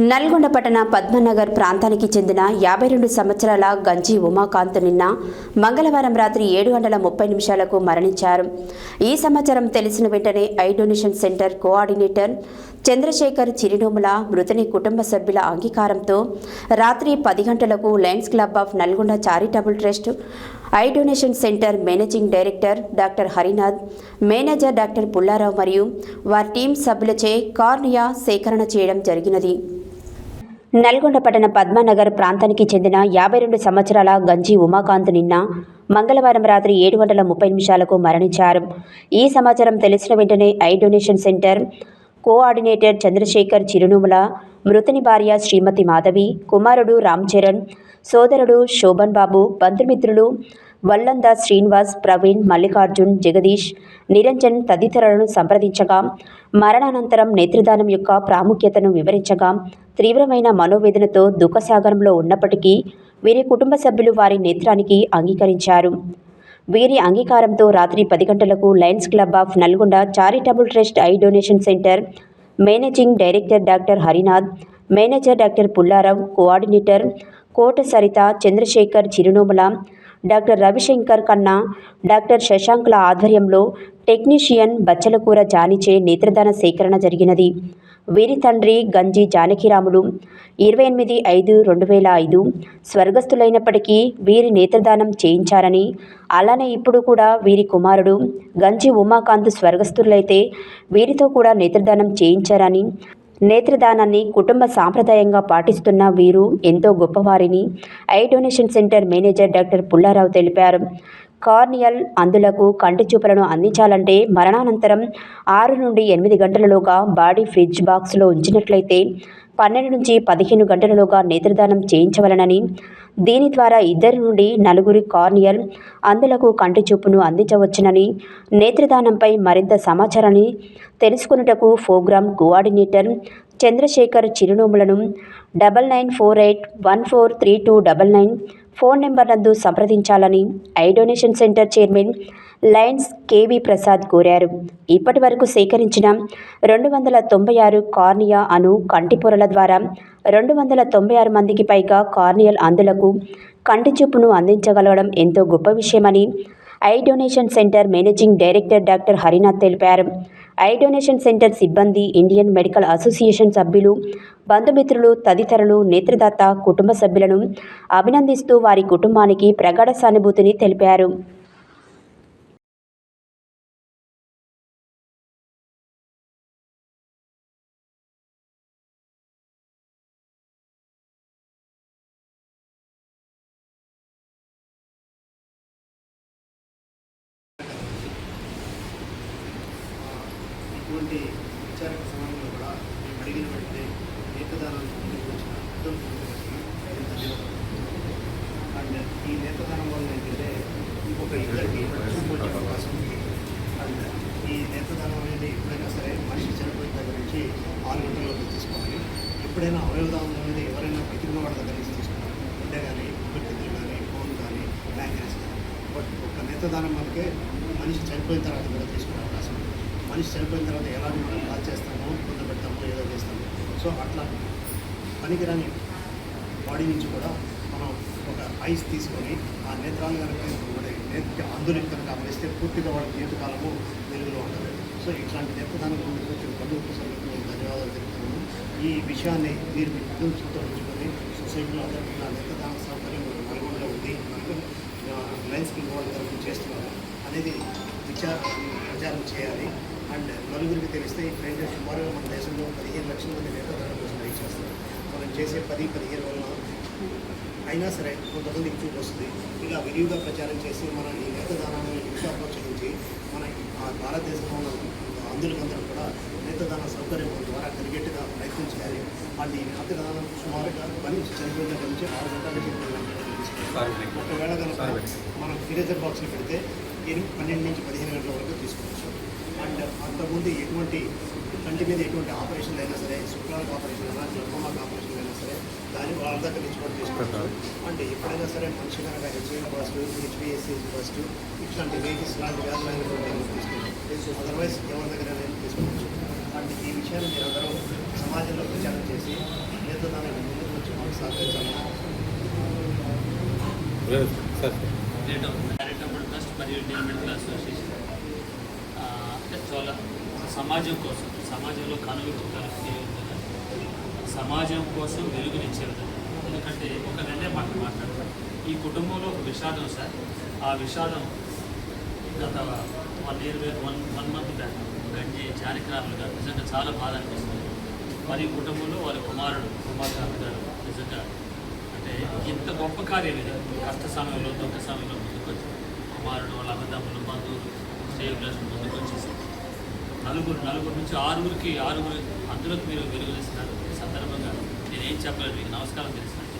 నల్గొండ పట్టణ పద్మనగర్ ప్రాంతానికి చెందిన యాభై రెండు సంవత్సరాల గంజి ఉమాకాంత్ నిన్న మంగళవారం రాత్రి ఏడు గంటల ముప్పై నిమిషాలకు మరణించారు. ఈ సమాచారం తెలిసిన వెంటనే eye donation centre coordinator Chandrasekhar Chirunomula మృతుని కుటుంబ సభ్యుల అంగీకారంతో రాత్రి పది గంటలకు Lions Club of Nalgonda charitable trust eye donation centre managing director doctor Harinath manager doctor Pullarao మరియు వారి టీం సభ్యులచే కార్నియా సేకరణ చేయడం జరిగినది. నల్గొండ పట్టణ పద్మనగర్ ప్రాంతానికి చెందిన యాభై రెండు సంవత్సరాల గంజి ఉమాకాంత్ నిన్న మంగళవారం రాత్రి ఏడు గంటల ముప్పై నిమిషాలకు మరణించారు. ఈ సమాచారం తెలిసిన వెంటనే eye donation centre coordinator Chandrasekhar Chirunumula మృతుని భార్య శ్రీమతి మాధవి కుమారుడు రామ్ చరణ్ సోదరుడు శోభన్ బాబు బంధుమిత్రులు వల్లంద శ్రీనివాస్ ప్రవీణ్ మల్లికార్జున్ జగదీష్ నిరంజన్ తదితరులను సంప్రదించగా మరణానంతరం నేత్రదానం యొక్క ప్రాముఖ్యతను వివరించగా తీవ్రమైన మనోవేదనతో దుఃఖసాగరంలో ఉన్నప్పటికీ వీరి కుటుంబ సభ్యులు వారి నేత్రానికి అంగీకరించారు. వీరి అంగీకారంతో రాత్రి పది గంటలకు Lions Club of Nalgonda charitable trust eye donation centre managing director doctor Harinath manager doctor Pullarao coordinator Kota Saritha Chandrasekhar Chirunomula doctor Ravishankar Kanna doctor శశాంకుల ఆధ్వర్యంలో టెక్నీషియన్ బచ్చలకూర జానిచే నేత్రదాన సేకరణ జరిగినది. వీరి తండ్రి గంజి జానకిరాములు. ఇరవై ఎనిమిది ఐదు రెండు వేల ఐదు స్వర్గస్థులైనప్పటికీ వీరి నేత్రదానం చేయించారని అలానే ఇప్పుడు కూడా వీరి కుమారుడు గంజి ఉమాకాంత్ స్వర్గస్థులైతే వీరితో కూడా నేత్రదానం చేయించారని నేత్రదానాన్ని కుటుంబ సాంప్రదాయంగా పాటిస్తున్న వీరు ఎంతో గొప్పవారిని. Eye donation centre manager doctor Pullarao తెలిపారు. కార్నియల్ అందులకు కంటి చూపులను అందించాలంటే మరణానంతరం ఆరు నుండి ఎనిమిది గంటలలోగా బాడీ ఫ్రిడ్జ్ బాక్స్లో ఉంచినట్లయితే పన్నెండు నుంచి పదిహేను గంటలలోగా నేత్రదానం చేయించవలనని దీని ద్వారా ఇద్దరి నుండి నలుగురి కార్నియల్ అందులకు కంటి చూపును అందించవచ్చునని నేత్రదానంపై మరింత సమాచారాన్ని తెలుసుకున్నటకు programme coordinator Chandrasekhar చిరునోములను double nine four eight one four three two double nine phone number నందు సంప్రదించాలని eye donation centre chairman Lions KV Prasad కోరారు. ఇప్పటి వరకు సేకరించిన రెండు వందల తొంభై ఆరు కార్నియా అను కంటి పొరల ద్వారా రెండు వందల తొంభై ఆరు మందికి పైగా కార్నియల్ అందులకు కంటి చూపును అందించగలగడం ఎంతో గొప్ప విషయమని eye donation centre managing director doctor Harinath తెలిపారు. ఐ డొనేషన్ సెంటర్ సిబ్బంది ఇండియన్ మెడికల్ అసోసియేషన్ సభ్యులు బంధుమిత్రులు తదితరులు నేత్రదాత కుటుంబ సభ్యులను అభినందిస్తూ వారి కుటుంబానికి ప్రగాఢ సానుభూతిని తెలిపారు. ఇటువంటి విచారక సమయంలో కూడా మేము అడిగిన వెంటనే నేతదానానికి ముందుకు వచ్చిన అర్థం అండ్ ఈ నేతదానం వల్ల ఏంటంటే ఇంకొక ఇద్దరికి చూపు వచ్చే అవకాశం ఉంది. అండ్ ఈ నేతదానం అనేది ఎప్పుడైనా సరే మనిషి చనిపోయిన దగ్గర నుంచి ఆరు గంటల్లో తీసుకోవాలి. ఎప్పుడైనా అవయవదానం అనేది ఎవరైనా బతికిన వాళ్ళ దగ్గర నుంచి తీసుకోవాలి. గుండె కానీ ఊపిరితిత్తులు కానీ ఫోన్ కానీ బ్యాంక్ కానీ. బట్ ఒక నేతదానం మనకే మనిషి చనిపోయిన తర్వాత కూడా తీసుకోవాలి మనిషి చనిపోయిన తర్వాత ఎలా మనం కాల్ చేస్తామో కొంత పెడతామో ఏదో చేస్తాము. సో అట్లా పనికిరాని బాడీ నుంచి కూడా మనం ఒక ఐస్ తీసుకొని ఆ నేత్రాలు కనుక మన కనుక అమరిస్తే పూర్తిగా వాళ్ళ జీవితకాలము వెలుగులో ఉంటుంది. సో ఇట్లాంటి నేత్రదానం ముందుకు వచ్చిన బంధువులకు సభ్యులకు నేను ధన్యవాదాలు తెలుపుతున్నాను. ఈ విషయాన్ని మీరు మీ కుటుంబంతో ఉంచుకొని సొసైటీలో అందరికీ నా నేత్రదాన సౌకర్యం నల్గొండలో ఉంది. మనకు లైన్స్ కింగ్ వాళ్ళు తరఫున చేస్తున్నారు. అనేది విచార ప్రచారం చేయాలి. అండ్ నలుగురికి తెలిస్తే ఇప్పుడైతే సుమారుగా మన దేశంలో పదిహేను లక్షల మంది నేతదానం కోసం వెయిట్ చేస్తారు. మనం చేసే పది పదిహేను వల్ల అయినా సరే కొంతమందికి చూపు వస్తుంది. ఇలా విరివిగా ప్రచారం చేసి మన ఈ నేతదానాన్ని ఇంకా ప్రోత్సహించి మన భారతదేశంలో ఉన్న అందులకందరూ కూడా నేతదాన సౌకర్యం ద్వారా కలిగేట్టుగా ప్రయత్నం చేయాలి. ఈ నేతదానం సుమారుగా మనిషి చనిపోయిన నుంచి ఆరు గంటల నుంచి ఒకవేళ కనుక మనం ఫ్రీజర్ బాక్స్లో పెడితే పన్నెండు నుంచి పదిహేను గంటల వరకు తీసుకోవచ్చు అండ్ అంతకుముందు ఎటువంటి కంటి మీద ఎటువంటి ఆపరేషన్ అయినా సరే శుక్రాలకు ఆపరేషన్ అయినా జర్మమాకు ఆపరేషన్ అయినా సరే దాన్ని వాళ్ళ దగ్గర నుంచి కూడా తీసుకోవచ్చు అంటే ఎప్పుడైనా సరే మనిషి కనుక హెచ్ఐవి పాజిటివ్ హెచ్పిఎస్సి పాజిటివ్ ఇట్లాంటి రేటిస్ లాంటి వ్యాధులు అయినటువంటి తీసుకోవచ్చు అదర్వైజ్ ఎవరి దగ్గర తీసుకోవచ్చు. అంటే ఈ విషయాన్ని మీరందరూ సమాజంలో ప్రచారం చేసి సహకరించాలని సార్. చారిటబుల్ ట్రస్ట్ మరియు ఇండియన్ మెడికల్ అసోసియేషన్ ఆ, అంటే చాలా సమాజం కోసం సమాజంలో కనువిప్పుతారు విధంగా? సమాజం కోసం వెలుగునిచ్చే విధంగా. ఎందుకంటే ఒక రెండే మాట మాట్లాడతాం ఈ కుటుంబంలో ఒక విషాదం సార్. ఆ విషాదం గత one year one one month back Ganji చారిత్రాలు గారు నిజంగా చాలా బాధ అనిపిస్తుంది. మరి ఈ కుటుంబంలో వాళ్ళ కుమారుడు కుమార్ గారు నిజంగా అంటే ఇంత గొప్ప కార్యం ఇది. కష్ట సమయంలో దుఃఖ సమయంలో ముందుకొచ్చి కుమారుడు వాళ్ళ అన్నదమ్ములు బంధువులు స్నేహితులు ముందుకొచ్చేసి నలుగురు నలుగురు నుంచి ఆరుగురికి ఆరుగురు అందులో మీరు వెలుగునిస్తున్నారు ఈ సందర్భంగా నేను ఏం చెప్పలేదు మీకు నమస్కారం తెలుస్తాను